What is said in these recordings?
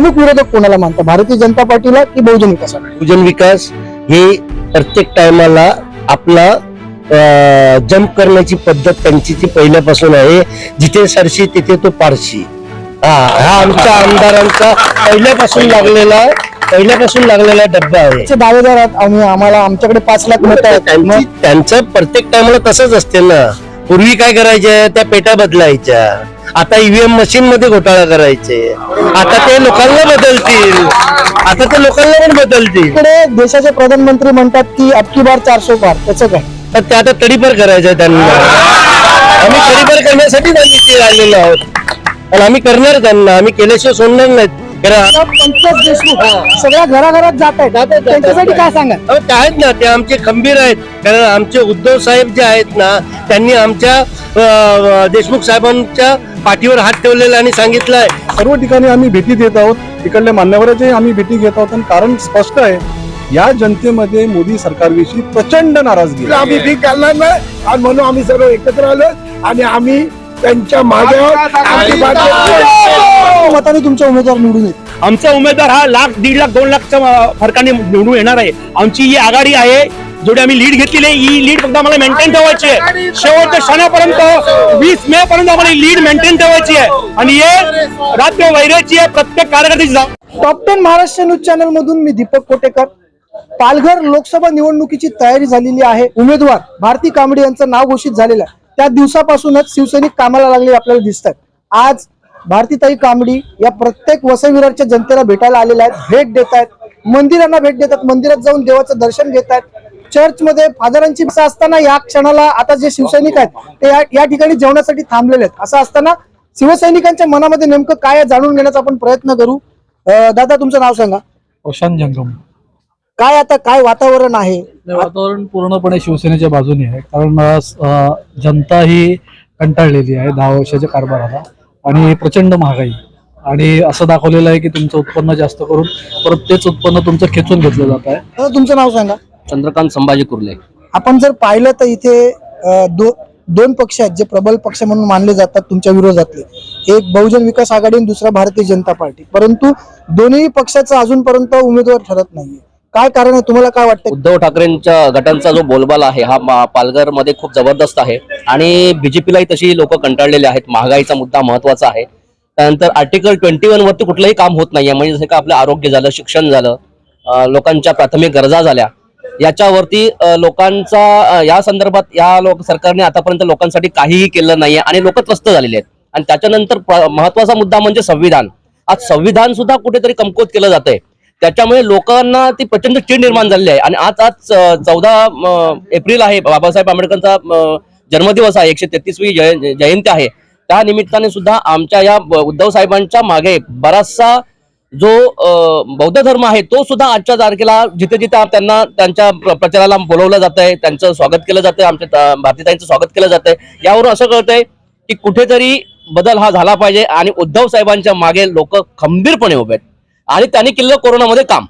प्रमुख विरोधक कोणाला मानता? भारतीय जनता पार्टीला की बहुजन विकास भूजन विकास हे प्रत्येक टायमाला आपला जम्प करण्याची पद्धत त्यांची ती पहिल्यापासून आहे. जिथे सरशी तिथे तो पारशी. हा हा आमच्या आमदारांचा पहिल्यापासून लागलेला पहिल्यापासून लागलेला डब्बा आहे. दावेदार आम्ही आम्हाला आमच्याकडे पाच लाख मत आहेत. त्यांची प्रत्येक टायमाला तसंच असते ना. पूर्वी काय करायचे? त्या पेट्या बदलायच्या. आता ईव्हीएम मशीन मध्ये घोटाळा करायचे. आता ते लोकांना बदलतील. आता ते लोकांना पण बदलतील. इकडे देशाचे प्रधानमंत्री म्हणतात की अबकी बार चारशे पार. त्याचं काय? तर ते आता तडीपार करायचं त्यांना. आम्ही तडीपार करण्यासाठी आम्ही ते आलेलो आहोत. आणि आम्ही करणार त्यांना. आम्ही केल्याशिवाय सोडणार नाहीत. पंकज देशमुख सगळ्या घराघरात जात आहेत. त्यांच्यासाठी काय सांगा? आहेत ना ते आमचे खंबीर आहेत. कारण आमचे उद्धव साहेब जे आहेत ना त्यांनी आमच्या देशमुख साहेबांच्या पाठीवर हात ठेवलेला आणि सांगितलंय. सर्व ठिकाणी आम्ही भेटी देत आहोत. तिकडल्या मान्यवरांचे आम्ही भेटी घेत आहोत. आणि कारण स्पष्ट आहे या जनतेमध्ये मोदी सरकारविषयी प्रचंड नाराजगी आहे. आम्ही भीक घालणार नाही. आणि म्हणून आम्ही सर्व एकत्र आलो आणि आम्ही त्यांच्या मागे बातमी- मताने तुमच्या उमेदवार निवडून येत आमचा उमेदवार हा लाख दीड लाख दोन लाखच्या फरकाने निवडून येणार आहे. आमची ही आघाडी आहे. जेवढी आम्ही लीड घेतलेली आहे. ही लीड फक्त आम्हाला मेंटेन ठेवायची आहे. शेवटच्या क्षणापर्यंत वीस मे पर्यंत आम्हाला लीड मेंटेन ठेवायची आहे. आणि हे राज्य वैराची आहे. प्रत्येक कार्यकर्त्याची top ten Maharashtra news channel मधून मी दीपक कोटेकर. पालघर लोकसभा निवडणुकीची तयारी झालेली आहे. उमेदवार भारती कांबळे यांचं नाव घोषित झालेलं आहे. त्या दिवसापासूनच शिवसैनिक कामाला लागले आपल्याला दिसतात. आज भारतीताई कांबडी या प्रत्येक वसई विरारच्या जनतेला भेटायला आलेल्या आहेत भेट देत आहेत. मंदिरांना भेट देतात मंदिरात जाऊन देवाचं दर्शन घेत आहेत. चर्चमध्ये फादरांची असं असताना या क्षणाला आता जे शिवसैनिक आहेत ते या- ठिकाणी जेवणासाठी थांबलेले आहेत. असं असताना शिवसैनिकांच्या मनामध्ये नेमकं काय जाणून घेण्याचा आपण प्रयत्न करू. दादा तुमचं नाव सांगा. प्रशांत जंगम. काय आता काय वातावरण आहे? वातावरण पूर्णपणे शिवसेनेच्या बाजूने आहे. कारण जनता ही कंटाळलेली आहे दहा वर्षाच्या कारभाराला. आणि प्रचंड महागाई. आणि असं दाखवलेलं आहे की तुमचं उत्पन्न जास्त करून परत तेच उत्पन्न तुमचं खेचून घेतलं जात आहे. तुमचं नाव सांगा. चंद्रकांत संभाजी कुर्ले. आपण जर पाहिलं तर इथे अं, दो दोन पक्ष आहेत जे प्रबल पक्ष म्हणून मानले जातात तुमच्या विरोधातले. एक बहुजन विकास आघाडी आणि दुसरा भारतीय जनता पार्टी. परंतु दोन्ही पक्षाचा अजूनपर्यंत उमेदवार ठरत नाहीये. काय कारण आहे? तुम्हाला काय वाटतं उद्धव ठाकरेंच्या गटांचा जो बोलबाला आहे हा पालघरमध्ये खूप जबरदस्त आहे. आणि बीजेपीलाही तशी लोक कंटाळलेले आहेत. महागाईचा मुद्दा महत्त्वाचा आहे. त्यानंतर आर्टिकल ट्वेंटी वन वरती कुठलंही काम होत नाहीये. म्हणजे जसं का आपलं आरोग्य झालं शिक्षण झालं लोकांच्या प्राथमिक गरजा झाल्या. याच्यावरती लोकांचा या संदर्भात या लोक सरकारने आतापर्यंत लोकांसाठी काहीही केलं नाहीये आणि लोक त्रस्त झालेले आहेत. आणि त्याच्यानंतर महत्त्वाचा मुद्दा म्हणजे संविधान. आज संविधान सुद्धा कुठेतरी कमकुवत केलं जातंय. त्याच्यामुळे लोकांना ती प्रचंड चीड निर्माण झालेली आहे. आणि आज आज चौदा एप्रिल आहे बाबासाहेब आंबेडकरांचा जन्मदिवस आहे एकशे तेहतीसवी जय जयंती आहे. त्या निमित्ताने सुद्धा आमच्या या उद्धव साहेबांच्या मागे बराचसा जो बौद्ध धर्म आहे तो सुद्धा आजच्या तारखेला जिथे जिथे त्यांना त्यांच्या प्र- प्रचाराला बोलवलं जात आहे त्यांचं स्वागत केलं जातंय आमच्या भारतीताईंचं स्वागत केलं जातंय. यावरून असं कळतंय की कुठेतरी बदल हा झाला पाहिजे आणि उद्धव साहेबांच्या मागे लोक खंबीरपणे उभे आहेत. आणि त्यांनी केलेलं कोरोनामध्ये काम.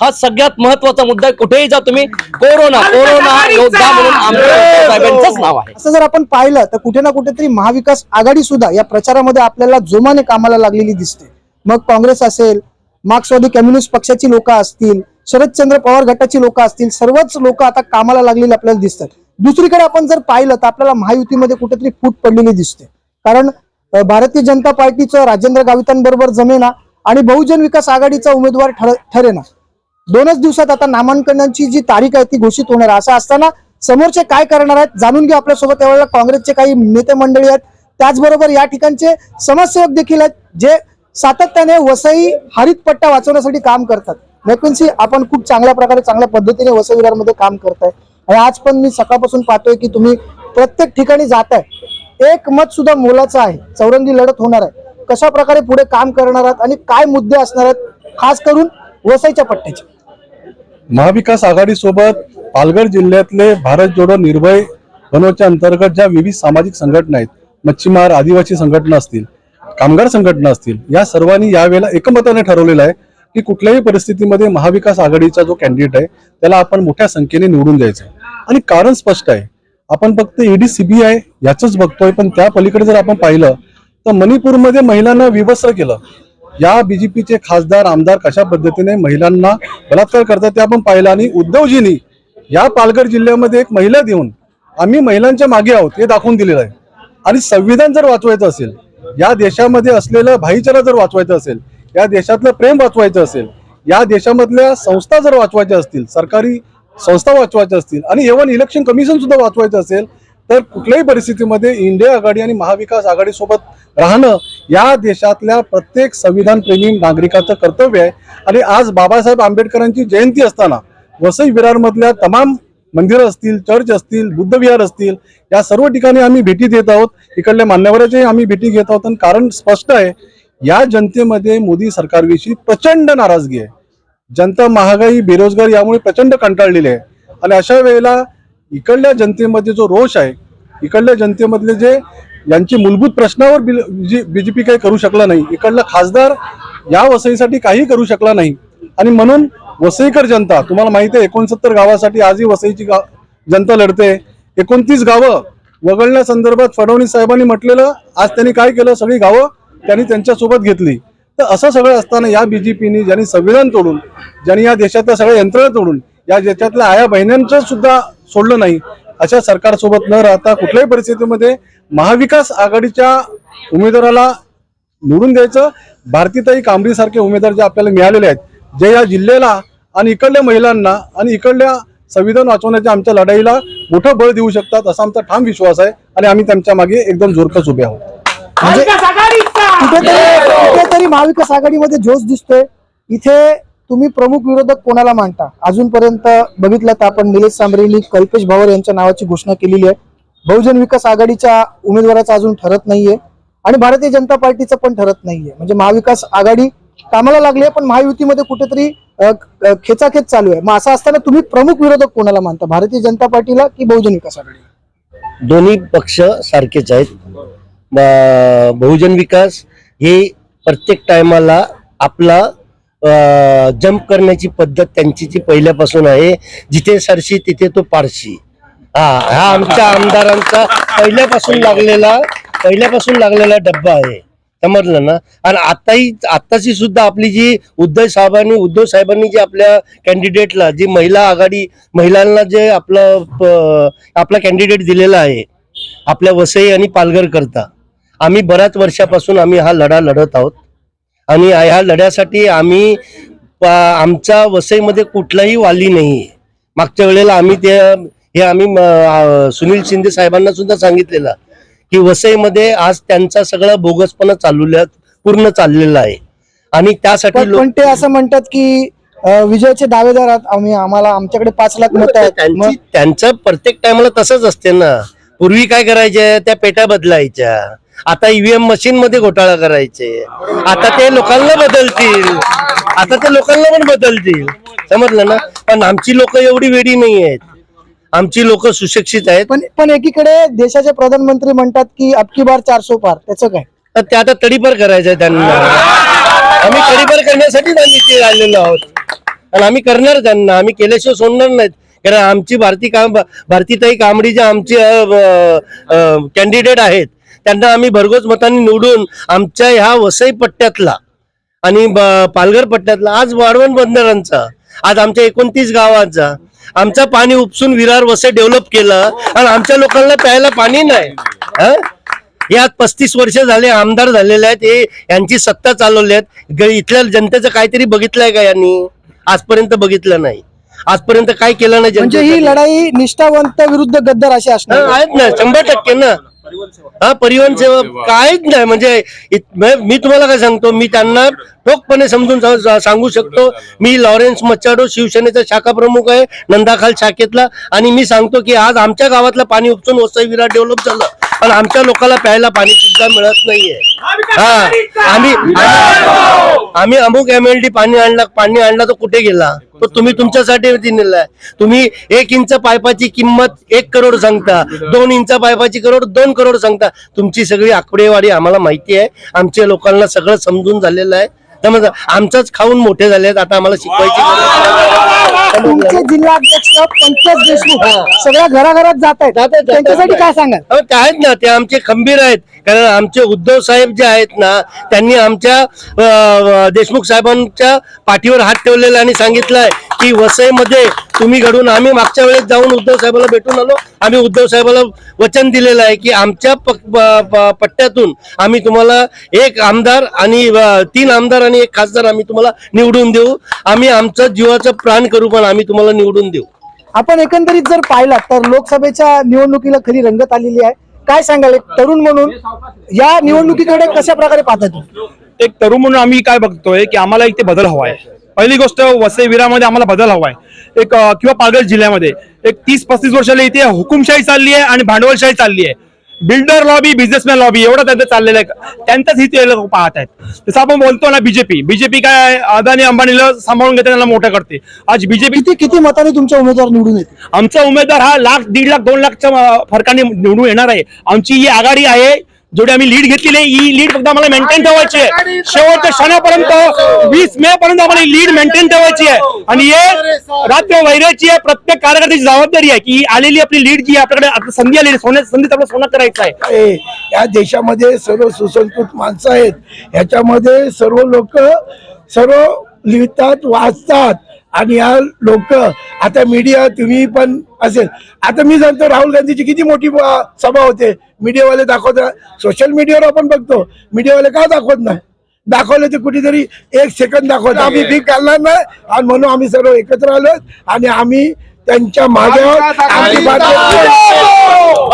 हा सगळ्यात महत्त्वाचा मुद्दा आहे. कुठेही जा तुम्ही कोरोना कोरोना योद्धा म्हणून साहेबांचंच नाव आहे. असं जर आपण पाहिलं तर कुठे ना कुठेतरी महाविकास आघाडी सुद्धा या प्रचारामध्ये आपल्याला जोमाने कामाला लागलेली दिसते. मग काँग्रेस असेल मार्क्सवादी कम्युनिस्ट पक्षाची लोक असतील शरदचंद्र पवार गटाची लोक असतील सर्वच लोक आता कामाला लागलेली आपल्याला दिसतात. दुसरीकडे आपण जर पाहिलं तर आपल्याला महायुतीमध्ये कुठेतरी फूट पडलेली दिसते. कारण भारतीय जनता पार्टीचं राजेंद्र गावितांबरोबर जमेना आणि बहुजन विकास आघाडीचा उमेदवार ठर- ठरेना. दोनच दिवसात आता नामांकनाची जी तारीख आहे ती घोषित होणार आहे. असं असताना समोरचे काय करणार आहेत जाणून घेऊ आपल्यासोबत. त्यावेळेला काँग्रेसचे काही नेते मंडळी आहेत. त्याचबरोबर या ठिकाणचे समाजसेवक देखील आहेत जे सातत्याने वसई हरित पट्टा वाचवण्यासाठी काम करतात. वेकन्सी आपण खूप चांगल्या प्रकारे चांगल्या पद्धतीने वसई विरारमध्ये काम करताय. आणि आज पण मी सकाळपासून पाहतोय की तुम्ही प्रत्येक ठिकाणी जाताय. एक मत सुद्धा मोलाचं आहे. चौरंगी लढत होणार आहे. कशा प्रकारे पुढे काम करणार आहात आणि काय मुद्दे असणार आहेत खास करून वसईच्या पट्ट्याचे. महाविकास आघाडी सोबत पालघर जिल्ह्यातले भारत जोडो निर्भय बनवच्या अंतर्गत ज्या विविध सामाजिक संघटना आहेत मच्छीमार आदिवासी संघटना असतील कामगार संघटना असतील या सर्वांनी यावेळेला एकमताने ठरवलेलं आहे की कुठल्याही परिस्थितीमध्ये महाविकास आघाडीचा जो कॅन्डिडेट आहे त्याला आपण मोठ्या संख्येने निवडून द्यायचं. आणि कारण स्पष्ट आहे आपण फक्त ईडी सीबीआय याच बघतोय पण त्या पलीकडे जर आपण पाहिलं तर मणिपूरमध्ये महिलांना विवस्त्र केलं. या बीजेपीचे खासदार आमदार कशा पद्धतीने महिलांना बलात्कार करतात ते आपण पाहिलं आणि उद्धवजींनी या पालघर जिल्ह्यामध्ये एक महिला देऊन आम्ही महिलांच्या मागे आहोत हे दाखवून दिलेलं आहे. आणि संविधान जर वाचवायचं असेल या देशामध्ये असलेलं भाईचारा जर वाचवायचं असेल या देशातलं प्रेम वाचवायचं असेल या देशामधल्या संस्था जर वाचवायच्या असतील सरकारी संस्था वाचवायच्या असतील आणि एवन इलेक्शन कमिशन सुद्धा वाचवायचं असेल तर कुठल्याही परिस्थितीमध्ये इंडिया आघाडी आणि महाविकास आघाडीसोबत राहणं या देशातल्या प्रत्येक संविधान प्रेमी नागरिकाचं कर्तव्य आहे. आणि आज बाबासाहेब आंबेडकरांची जयंती असताना वसई विरारमधल्या तमाम मंदिरं असतील चर्च असतील बुद्धविहार असतील या सर्व ठिकाणी आम्ही भेटी देत आहोत. इकडल्या मान्यवराच्याही आम्ही भेटी घेत आहोत. आणि कारण स्पष्ट आहे या जनतेमध्ये मोदी सरकारविषयी प्रचंड नाराजगी आहे. जनता महागाई बेरोजगार यामुळे प्रचंड कंटाळलेली आहे. आणि अशा वेळेला इकडल्या जनतेमध्ये जो रोष आहे इकडल्या जनतेमधले जे यांची मूलभूत प्रश्नावर बी जे पी काही करू शकला नाही इकडला खासदार या वसईसाठी काही करू शकला नाही. आणि म्हणून वसईकर जनता तुम्हाला माहिती आहे एकोणसत्तर गावासाठी आजही वसईची गा जनता लढते. एकोणतीस गावं वगळण्यासंदर्भात फडणवीस साहेबांनी म्हटलेलं आज त्यांनी काय केलं सगळी गावं त्यांनी त्यांच्यासोबत घेतली. तर असं सगळं असताना या बीजेपीने ज्यांनी संविधान तोडून ज्यांनी या देशातल्या सगळ्या यंत्रणा तोडून या देशातल्या आया बहिण्यांचं सुद्धा सोडलं नाही. अशा सरकारसोबत न राहता कुठल्याही परिस्थितीमध्ये महाविकास आघाडीच्या उमेदवाराला निवडून द्यायचं भारतीताई कांबरी सारखे उमेदवार जे आपल्याला मिळालेले आहेत जे या जिल्ह्याला आणि इकडल्या महिलांना आणि इकडल्या संविधान वाचवण्याच्या आमच्या लढाईला मोठं बळ देऊ शकतात असा आमचा ठाम विश्वास आहे आणि आम्ही त्यांच्या मागे एकदम जोरकस उभे आहोत. म्हणजे कुठेतरी कुठेतरी महाविकास आघाडीमध्ये जोश दिसतोय. इथे तुम्ही प्रमुख विरोधक कोणाला मानता? अजूनपर्यंत बघितलं तर आपण निलेश सांबरेनी कल्पेश भावर यांच्या नावाची घोषणा केलेली आहे. बहुजन विकास आघाडीच्या उमेदवाराचं अजून ठरत नाहीये आणि भारतीय जनता पार्टीचं पण ठरत नाहीये. म्हणजे महाविकास आघाडी कामाला लागली आहे पण महायुतीमध्ये कुठेतरी खेचाखेच चालू आहे. मग असं असताना तुम्ही प्रमुख विरोधक कोणाला मानता? भारतीय जनता पार्टीला की बहुजन विकास आघाडी दोन्ही पक्ष सारखेच आहेत. बहुजन विकास हे प्रत्येक टायमाला आपला जम्प करण्याची पद्धत त्यांची जी पहिल्यापासून आहे जिथे सरशी तिथे तो पारशी. हा हा आमच्या आमदारांचा पहिल्यापासून लागलेला पहिल्यापासून लागलेला डब्बा आहे. समजलं ना? आणि आताही आताची सुद्धा आपली जी उद्धव साहेबांनी उद्धव साहेबांनी जी आपल्या कॅन्डिडेटला जी महिला आघाडी महिलांना जे आपलं आपला कॅन्डिडेट दिलेला आहे आपल्या वसई आणि पालघर करता. आम्ही बऱ्याच वर्षापासून आम्ही हा लढा लढत आहोत. आणि ह्या लढ्यासाठी आम्ही आमच्या वसईमध्ये कुठलाही वाली नाही मागच्या वेळेला आम्ही ते हे आम्ही सुनील शिंदे साहेबांना सुद्धा सांगितलेलं की वसईमध्ये आज त्यांचा सगळा बोगसपणा चालू पूर्ण चाललेला आहे. आणि त्यासाठी लोक ते असं म्हणतात की विजयाचे दावेदार आम्ही आम्हाला आमच्याकडे पाच लाख मत आहेत. त्यांचं प्रत्येक टायमाला तसंच असते ना. पूर्वी काय करायचे? त्या पेट्या बदलायच्या. आता ईव्हीएम मशीन मध्ये घोटाळा करायचे. आता ते लोकांना बदलतील. आता ते लोकांना पण बदलतील. समजलं ना? पण आमची लोक एवढी वेडी नाही आहेत. आमची लोक सुशिक्षित आहेत. पण पण एकीकडे देशाचे प्रधानमंत्री म्हणतात की अबकी बार चारसो पार. त्याचं काय? तर ते आता तडीपार करायचं आहे त्यांना. आम्ही तडीपार करण्यासाठीच आम्ही इथे आलेलो आहोत. आणि आम्ही करणार त्यांना. आम्ही केल्याशिवाय सोडणार नाहीत. कारण आमची भारती काम भारतीताई कांबडी जे आमचे कॅन्डिडेट आहेत. त्यांना आम्ही भरघोस मतांनी निवडून आमच्या ह्या वसई पट्ट्यातला आणि पालघर पट्ट्यातला आज वाढवण बंदरांचा आज आमच्या एकोणतीस गावांचा आमचं पाणी उपसून विरार वसई डेव्हलप केलं आणि आमच्या लोकांना प्यायला पाणी नाही. हं? या पस्तीस वर्ष झाले आमदार झालेले आहेत हे यांची सत्ता चालवली आहेत. इथल्या जनतेचं काहीतरी बघितलंय का यांनी? आजपर्यंत बघितलं नाही. आजपर्यंत काय केलं नाही म्हणजे ही? लढाई निष्ठावंत विरुद्ध गद्दार अशी असणार आहेत ना शंभर टक्के ना. हा परिवहन सेवा काहीच नाही म्हणजे म- मी तुम्हाला काय सांगतो मी त्यांना ठोकपणे समजून सांगू शकतो. मी लॉरेन्स मच्चाडो शिवसेनेचा शाखा प्रमुख आहे नंदाखाल शाखेतला. आणि मी सांगतो की आज आमच्या गावातलं पाणी उपसून वसई विरार डेव्हलप झालं. पण आमच्या लोकांना प्यायला पाणी सुद्धा मिळत नाहीये. हा आम्ही आम्ही- अमुक एम एल डी पाणी आणला पाणी आणला तर कुठे गेला? तो तुम्ही तुमच्यासाठी दिलेला तुम्ही एक इंच पायपाची किंमत एक करोड सांगता दोन इंच पायपाची करोड दोन करोड सांगता. तुमची सगळी आकडेवारी आम्हाला माहिती आहे. आमच्या लोकांना सगळं समजून झालेलं आहे. त्यामुळे आमचाच खाऊन मोठे झाले आहेत आता आम्हाला शिकवायची. तुमचे जिल्हा अध्यक्ष पंकज देशमुख सगळ्या घराघरात जात आहेत. जात आहेत, जात आहेत. त्यांच्यासाठी काय सांगाल? अहो, ते आहेत ना ते आमचे खंबीर आहेत. कारण आमचे उद्धव साहेब जे आहेत ना त्यांनी आमच्या अं, देशमुख साहेबांच्या पाठीवर हात ठेवलेला आणि सांगितलंय की वसईमध्ये तुम्ही घडून आम्ही मागच्या वेळेस जाऊन उद्धव साहेबाला भेटून आलो. आम्ही उद्धव साहेबाला वचन दिलेलं आहे की आमच्या पट्ट्यातून आम्ही तुम्हाला एक आमदार आणि तीन आमदार आणि एक खासदार आम्ही तुम्हाला निवडून देऊ. आम्ही आमचं जीवाचं प्राण करू पण आम्ही तुम्हाला निवडून देऊ. आपण एकंदरीत जर पाहिला तर लोकसभेच्या निवडणुकीला खरी रंगत आलेली आहे. काय सांगाल एक तरुण म्हणून या निवडणुकीकडे कशा प्रकारे पाहता तुम्ही एक तरुण म्हणून आम्ही काय बघतोय की आम्हाला इथे बदल हवा आहे. पहिली गोष्ट वसई विरामध्ये आम्हाला बदल हवा आहे. एक किंवा पालघर जिल्ह्यामध्ये. एक तीस पस्तीस वर्षाला इथे हुकुमशाही चालली आहे आणि भांडवलशाही चालली आहे. बिल्डर लॉबी बिझनेसमॅन लॉबी एवढं त्यांचं चाललेलं आहे. त्यांचंच हित लोक पाहत आहेत. जसं आपण बोलतो ना बीजेपी बीजेपी काय अदानी अंबानीला सांभाळून घेते त्यांना मोठं करते. आज बीजेपी किती किती मताने तुमचे उमेदवार निवडून येतील आमचा उमेदवार हा लाख दीड लाख दोन लाखच्या फरकाने निवडून येणार आहे. आमची ही आघाडी आहे. जेवढी आम्ही लीड घेतलेली आहे ही लीड फक्त आम्हाला मेंटेन ठेवायची आहे. शेवटच्या क्षणापर्यंत वीस मे पर्यंत आम्हाला ही लीड मेंटेन ठेवायची आहे. आणि हे रात्र वैराची आहे प्रत्येक कार्यकर्त्याची जबाबदारी आहे की आलेली आपली लीड जी आहे, आपल्याकडे आता संधी आलेली सोन्या संधीत आपलं सोनं करायचं आहे. आहे या देशामध्ये सर्व सुसंस्कृत माणसं आहेत. ह्याच्यामध्ये सर्व लोक सर्व लिहितात वाचतात. आणि या लोक आता मीडिया तुम्ही पण असेल आता मी सांगतो राहुल गांधीची किती मोठी सभा होते. मीडियावाले दाखवतात सोशल मीडियावर आपण बघतो. मीडियावाले का दाखवत नाही? दाखवले ते कुठेतरी एक सेकंद दाखवत आम्ही भीक घालणार नाही. आणि म्हणून आम्ही सर्व एकत्र आलो. आणि आम्ही त्यांच्या मागे आहोत. आमची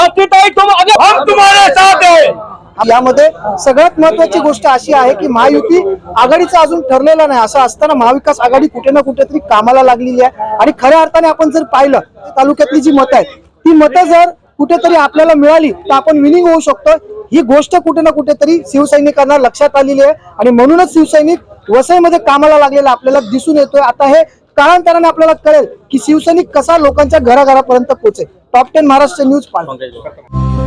अतिताई तुम अगर हम तुम्हारे साथ है। यामध्ये सगळ्यात महत्वाची गोष्ट अशी आहे की महायुती आघाडीचा अजून ठरलेला नाही. असं असताना महाविकास आघाडी कुठे ना कुठेतरी कामाला लागलेली आहे. आणि खऱ्या अर्थाने आपण जर पाहिलं तालुक्यातली जी मतं आहेत ती मतं जर कुठेतरी आपल्याला मिळाली तर आपण विनिंग होऊ शकतो. ही गोष्ट कुठे ना कुठेतरी शिवसैनिकांना लक्षात आलेली आहे. आणि म्हणूनच शिवसैनिक वसईमध्ये कामाला लागलेला आपल्याला दिसून येतोय. आता हे काळांतराने आपल्याला कळेल की शिवसैनिक कसा लोकांच्या घराघरापर्यंत पोहोचेल. टॉप टेन महाराष्ट्र न्यूज पाहिजे